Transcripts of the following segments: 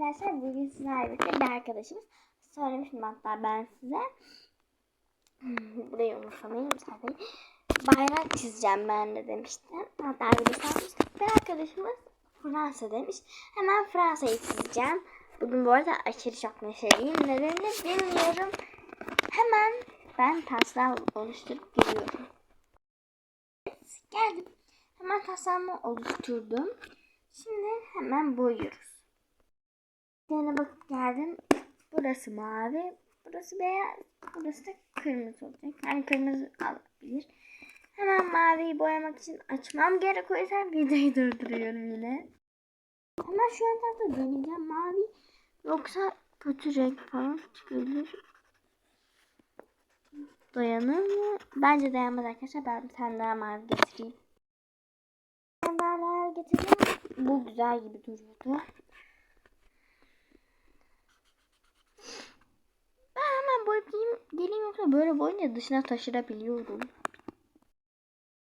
Arkadaşlar bugün sizlerle birlikte bir arkadaşımız söylemiştim hatta ben size. Burayı unutmayın sayfayı. Bayrak çizeceğim ben de demiştim. Hatta bir de sanmıştık. Bir arkadaşımız Fransa demiş. Hemen Fransa'yı çizeceğim. Bugün bu arada aşırı çok neşeliyim. Nedenini bilmiyorum. Hemen ben taslağı oluşturup geliyorum. Geldim. Hemen taslağımı oluşturdum. Şimdi hemen boyuyoruz. Yerine bakıp geldim. Burası mavi. Burası beyaz. Burası da kırmızı olacak. Yani kırmızı alabilir. Hemen maviyi boyamak için açmam gerek. O yüzden videoyu durduruyorum yine. Hemen şu yöntemde deneyeceğim. Mavi yoksa kötü renk falan çıkabilir. Dayanır mı? Bence dayanmaz arkadaşlar. Ben bir tane daha mavi getireyim. Ben daha getireyim. Bu güzel gibi duruyordu. Ben hemen boyayıp geleyim, yoksa böyle boyunca dışına taşırabiliyorum.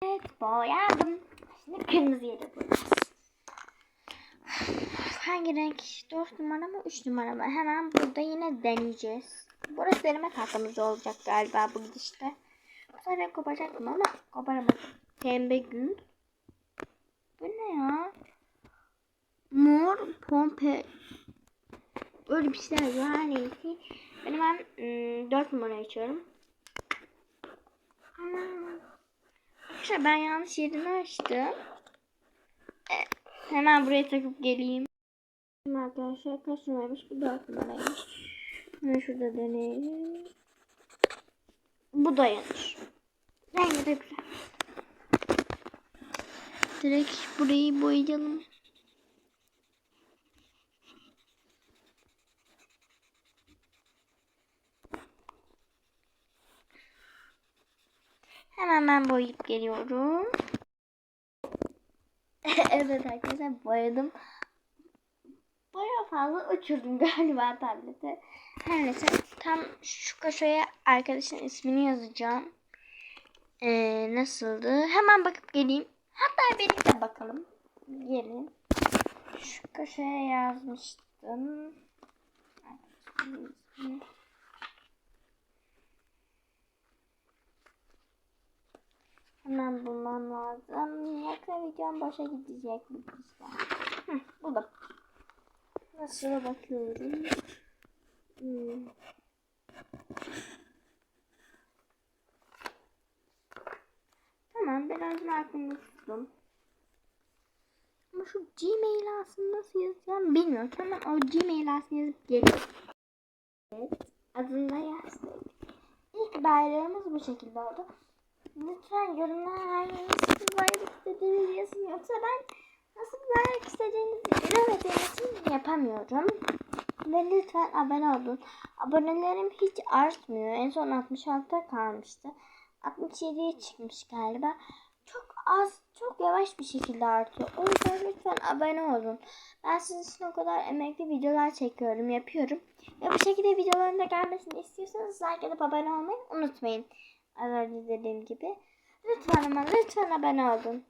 Evet boyadım. Şimdi kırmızıya da boyayacağız. Hangi renk? 4 numara mı 3 numara mı? Hemen burada yine deneyeceğiz. Burası deneme tahtamız olacak galiba bu gidişte. Bu sefer kopacaktım ama koparamadım. Pembe gül. Bu ne ya? Mor pompe. Öyle bir şeyler var neyse. Ben hemen ım, 4 numara açıyorum. Arkadaşlar ben yanlış yerini açtım. E, hemen buraya takıp geleyim. Arkadaşlar kaç numaraymış? Bu 4 numaraymış. Hemen şurada deneyelim. Bu da yanlış. Rengi de güzel. Direkt burayı boyayalım. Hemen ben boyayıp geliyorum. evet arkadaşlar boyadım. Baya fazla uçurdum galiba tablete. Her neyse tam şu köşeye arkadaşın ismini yazacağım. Ee, nasıldı? Hemen bakıp geleyim. Hatta birlikte bakalım. Gelin. Şu köşeye yazmıştım. Hemen bulmam lazım. Yoksa videom boşa gidecek bu. Hı, buldum. Nasıl bakıyorum. Hmm. Tamam biraz aklımda tuttum. Ama şu Gmail aslında nasıl yazacağım bilmiyorum. Tamam o Gmail aslında yazıp geliyorum. Evet. Adını da yazdık. İlk bayrağımız bu şekilde oldu. Lütfen yorumlara nasıl bir bayrak istediğinizi yazın. Yoksa ben nasıl bayrak istediğinizi bilemediğim için yapamıyorum. Ve lütfen abone olun. Abonelerim hiç artmıyor. En son 66'da kalmıştı. 67'ye çıkmış galiba. Çok az, çok yavaş bir şekilde artıyor. O yüzden lütfen abone olun. Ben sizin için o kadar emekli videolar çekiyorum, yapıyorum. Ve bu şekilde videoların da gelmesini istiyorsanız like edip abone olmayı unutmayın. Az önce dediğim gibi. Lütfen ama lütfen abone olun.